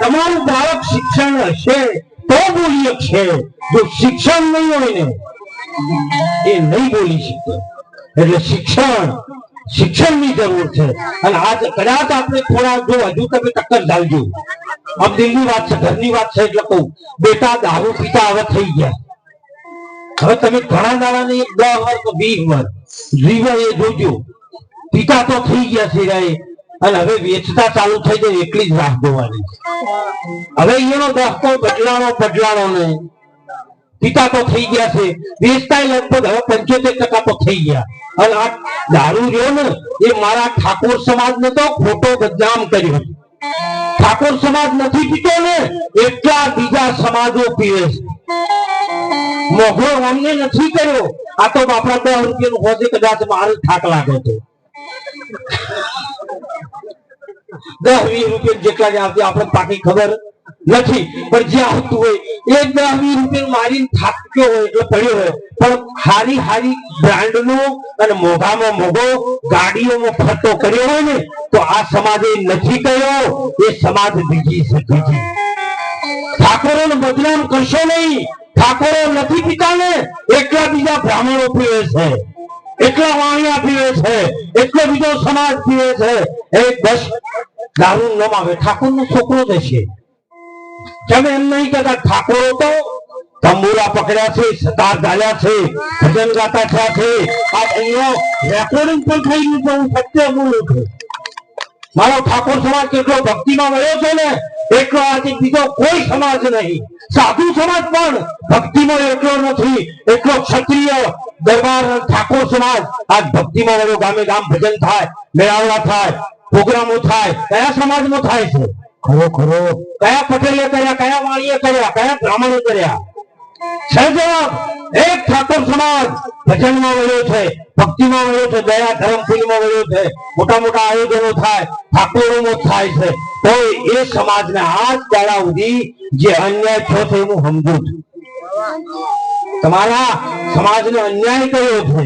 તમારું બાળક શિક્ષણ હશે તો બોલી છે જો શિક્ષણ નહીં હોય ને, એ નહીં બોલી શકે. એટલે શિક્ષણ, શિક્ષણની જરૂર છે. અને આજ કદાચ આપણે થોડા જો હજુ તમે ટક્કર ડાલજો. આમ દિલની વાત છે, ઘરની વાત છે એટલે કહું. બેટા, દારૂ પીતા હવે થઈ ગયા. હવે તમે ઘણા દાડા ને એક દસ વર્ષ વીસ વર્ષ જીવે એ જોજો. પિતા તો થઈ ગયા છે અને હવે વેચતા ચાલુ થઈ જાય એટલી જ રાહ જોવાની હવે એનો દસ્તો બદલાણો બદલાણો ને પિતા તો થઈ ગયા છે. વેચતા લગભગ હવે પંચોતેર ટકા તો થઈ ગયા. અને આ દારૂ રહ્યો ને, એ મારા ઠાકોર સમાજ ને તો ખોટો બદનામ કર્યો ઠાકોર સમાજ નથી પીતો ને એટલા બીજા સમાજો પીવે છે. મોઘો અમને નથી કર્યો. આ તો બાપડા દસ રૂપિયાનું હોય કદાચ મારે થાક લાગે છે. દસ વીસ રૂપિયા જેટલા જ આવતી પાકી ખબર નથી. પણ જે આવતું હોય, એ દસ વીસ રૂપિયા મારી થાક્યો હોય, એટલે પડ્યો હોય. પણ હારી હારી બ્રાન્ડ નો અને મોઘામાં મોઘો ગાડીઓમાં ફરતો કર્યો હોય ને, તો આ સમાજે નથી કર્યો, એ સમાજ બીજી છે બીજી ઠાકોરોને બદનામ કરશો નહીં. ઠાકોરો નથી પીતા ને એકલા બીજા બ્રાહ્મણો પીવે છે. એટલા વાણિયા પીવે છે. એટલો બીજો સમાજ પીવે છે. એ બસ દારૂ નમાવે ઠાકોર છોકરો હશે. તમે એમ નહીં કહેતા, ઠાકોરો તો તંબુરા પકડ્યા છે, સતાર ગાલ્યા છે, ભજન ગાતા થયા છે. આ અહીંયા રેકોર્ડિંગ પણ થઈ ગયું છે, હું સત્ય બોલું છું. મારો ઠાકોર સમાજ કેટલો ભક્તિમાં વળ્યો છે ને, એટલો આજે બીજો કોઈ સમાજ નહીં. સાધુ સમાજ પણ ભક્તિમાં એટલો નથી એટલો ક્ષત્રિય દરબાર ઠાકોર સમાજ. આજ ભક્તિમાં વળ્યો, ગામે ગામ ભજન થાય, મેળાવડા થાય. પ્રોગ્રામો થાય કયા સમાજમાં થાય છે? ખરો ખરો. કયા પટેલે કર્યા કયા વાણીએ કર્યા કયા બ્રાહ્મણે કર્યા? છે જવાબ એક ઠાકોર સમાજ ભજનમાં વળ્યો છે ભક્તિમાં વળ્યો છે દયા ધર્મ ફૂલમાં વળ્યો છે મોટા મોટા આયોજનો થાય ઠાકોરોમાં થાય છે. તો એ સમાજને આજ દાડા સુધી જે અન્યાય થયો છે હું સમજુ છું. તમારા સમાજને અન્યાય કર્યો છે.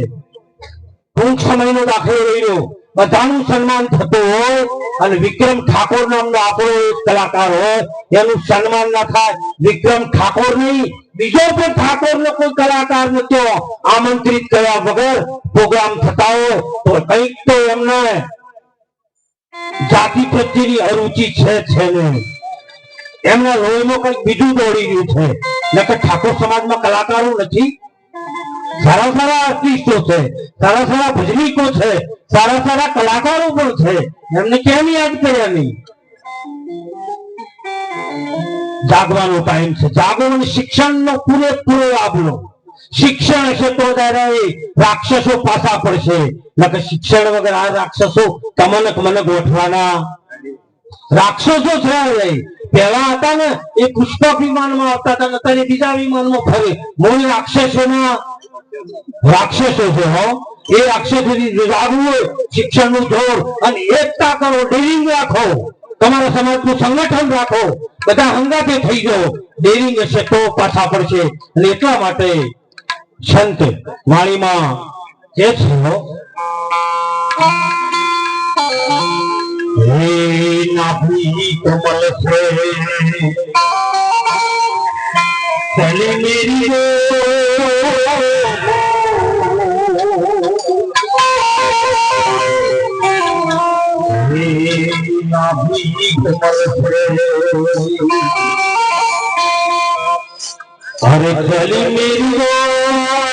ટૂંક સમયનો દાખલો લઈ લો. બધાનું સન્માન થતું હોય અને વિક્રમ ઠાકોર નામનો આપણો એક કલાકાર હોય, એનું સન્માન ના થાય. વિક્રમ ઠાકોર નહીં, બીજો પણ ઠાકોર નો કોઈ કલાકાર નતો આમંત્રિત કર્યા વગર પ્રોગ્રામ થતા હોય, તો કંઈક તો એમને જાતિ પ્રત્યેની અરુચિ છે છે ને. એમના લોહીમાં કંઈક બીજું દોડી રહ્યું છે. નકર ઠાકોર સમાજમાં કલાકારો નથી સારા સારા આર્ટિસ્ટો છે સારા સારા ભજનીકો છે સારા સારા કલાકારો પણ છે. એમને કેમ યાદ કર્યા નહીં? જાગવાનો ટાઈમ છે. જાગો શિક્ષણનો પૂરેપૂરો લાભ લો. શિક્ષણ હશે તો રાક્ષસો પાછા પડશે. નકર શિક્ષણ વગર આ રાક્ષસો કમનક મનક ગોઠવાના. રાક્ષસો છે. પહેલા હતા ને, એ પુષ્પક વિમાનમાં આવતા હતા અત્યારે બીજા વિમાનમાં ફરે. મૂળ રાક્ષસોના રાક્ષસો છે, હો. એ રાક્ષસોથી જાગવું શિક્ષણનું જોર અને એકતા કરો ડેરિંગ રાખો. તમારા સમાજનું સંગઠન રાખો. બધા હંગાતે થઈ જાઓ. ડેરિંગ હશે તો પાછા પડશે. અને એટલા માટે સંત વાણીમાં કે છે નાભી કમલ છે. મેરી નાભી કમલ છે અરે ચલે મેરી